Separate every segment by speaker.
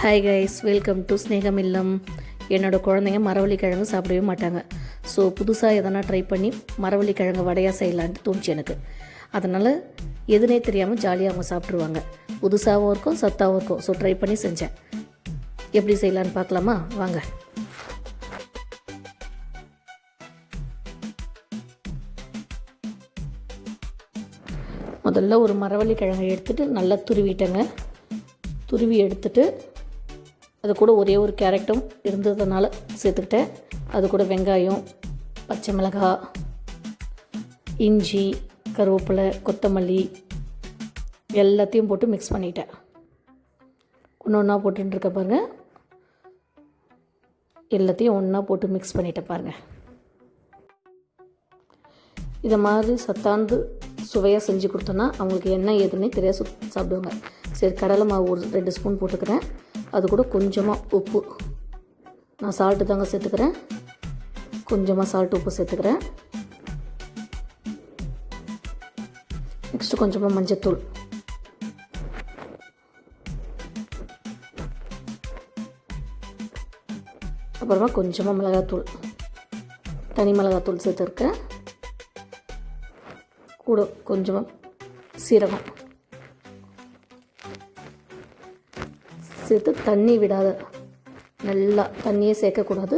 Speaker 1: Hi guys welcome to Snegam Illam என்னோடய குழந்தைங்க மரவள்ளி கிழங்கு சாப்பிடவே மாட்டாங்க. ஸோ புதுசாக எதனா ட்ரை பண்ணி மரவள்ளி கிழங்கு வடையாக செய்யலான்ட்டு தோணுச்சு எனக்கு. அதனால் எதுனே தெரியாமல் ஜாலியாக அவங்க சாப்பிட்ருவாங்க புதுசாகவும் இருக்கும் சத்தாகவும் இருக்கும். ஸோ ட்ரை பண்ணி செஞ்சேன். எப்படி செய்யலான்னு பார்க்கலாமா? வாங்க. முதல்ல ஒரு மரவள்ளி கிழங்கை எடுத்துகிட்டு நல்லா துருவிட்டேங்க. துருவி எடுத்துட்டு அது கூட ஒரே ஒரு கேரட்டும் இருந்ததுனால சேர்த்துக்கிட்டேன். அது கூட வெங்காயம் பச்சை மிளகாய் இஞ்சி கருவேப்பிலை கொத்தமல்லி எல்லாத்தையும் போட்டு மிக்ஸ் பண்ணிட்டேன். ஒன்று ஒன்றா போட்டுருக்க பாருங்கள் எல்லாத்தையும் ஒன்றா போட்டு மிக்ஸ் பண்ணிட்டேன் பாருங்கள் இதை மாதிரி சத்தாந்து சுவையாக செஞ்சு கொடுத்தோன்னா அவங்களுக்கு என்ன ஏதுன்னே தெரியாது சாப்பிடுவாங்க. சரி கடலை மாவு ஒரு ரெண்டு ஸ்பூன் போட்டுக்கிறேன். அது கூட கொஞ்சமாக உப்பு. நான் சால்ட்டு தாங்க சேர்த்துக்கிறேன். கொஞ்சமாக சால்ட் உப்பு சேர்த்துக்கிறேன். நெக்ஸ்ட்டு கொஞ்சமாக மஞ்சத்தூள். அப்புறமா கொஞ்சமாக மிளகாத்தூள். தனி மிளகாத்தூள் சேர்த்துருக்கேன். கூட கொஞ்சமாக சீரகம். சேர்த்து தண்ணி விடாத. நல்லா தண்ணியே சேர்க்கக்கூடாது.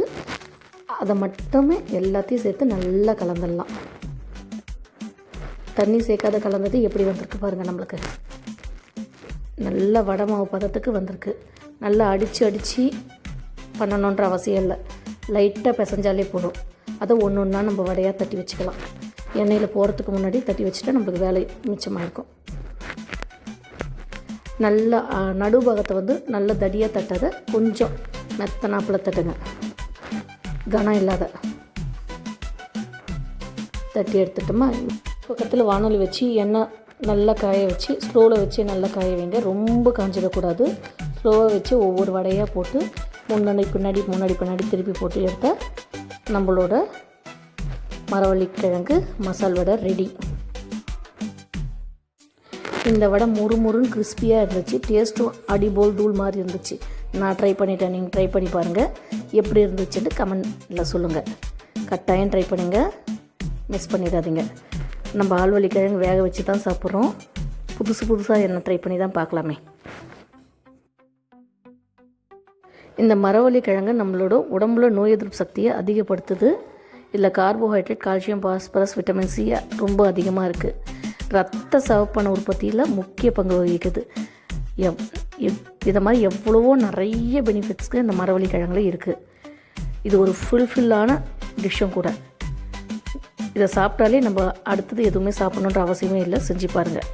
Speaker 1: அதை மட்டுமே எல்லாத்தையும் சேர்த்து நல்லா கலந்துடலாம். தண்ணி சேர்க்காத கலந்தது எப்படி வந்திருக்கு பாருங்கள் நம்மளுக்கு. நல்ல வடை மாவு பதத்துக்கு வந்திருக்கு. நல்லா அடித்து அடித்து பண்ணணுன்ற அவசியம் இல்லை. லைட்டாக பிசைஞ்சாலே போதும். அதை ஒன்று ஒன்றா நம்ம வடையாக தட்டி வச்சுக்கலாம். எண்ணெயில் போகிறதுக்கு முன்னாடி தட்டி வச்சுட்டா நம்மளுக்கு வேலை மிச்சமாக இருக்கும் நல்லா ஆ, நடுபாகத்தை வந்து நல்ல தடியாக தட்டாத கொஞ்சம் மெத்தனாப்பில் தட்டுங்க. கனம் இல்லாத. தட்டி எடுத்துட்டோமா? பக்கத்தில் வானொலி வச்சு எண்ணெய் நல்லா காய வச்சு ஸ்லோவில் வச்சு நல்லா காய வைங்க. ரொம்ப காஞ்சிடக்கூடாது. ஸ்லோவாக வச்சு ஒவ்வொரு வடையாக போட்டு முன்னாடி பின்னாடி முன்னாடி பின்னாடி திருப்பி போட்டு எடுத்தால் நம்மளோட மரவள்ளி கிழங்கு மசால் வடை ரெடி இந்த வடை முறு முறுன்னு கிறிஸ்பியாக இருந்துச்சு. டேஸ்ட்டும் அடிபோல் தூள் மாதிரி இருந்துச்சு. நான் ட்ரை பண்ணிட்டேன். நீங்கள் ட்ரை பண்ணி பாருங்கள் எப்படி இருந்துச்சுன்னு கமெண்டில் சொல்லுங்கள் கட்டாயம் ட்ரை பண்ணுங்க. மிஸ் பண்ணிடாதீங்க. நம்ம ஆழ்வழி கிழங்கு வேக வச்சு தான் சாப்பிட்றோம். புதுசு புதுசாக என்ன ட்ரை பண்ணி தான் பார்க்கலாமே. இந்த மரவள்ளி கிழங்கு நம்மளோட உடம்புல நோய் எதிர்ப்பு சக்தியை அதிகப்படுத்துது. இதில் carbohydrate calcium phosphorus vitamin C ரொம்ப அதிகமாக இருக்குது ரத்த சவப்பண உற்பத்தியில் முக்கிய பங்கு வகிக்குது. எவ் எவ் இதை மாதிரி எவ்வளவோ நிறைய பெனிஃபிட்ஸ்க்கு இந்த மரவள்ளி கிழங்குல இருக்குது இது ஒரு ஃபுல்ஃபில்லான டிஷ்ஷும் கூட. இதை சாப்பிட்டாலே நம்ம அடுத்தது எதுவுமே சாப்பிட்ணுன்ற அவசியமே இல்லை. செஞ்சு பாருங்கள்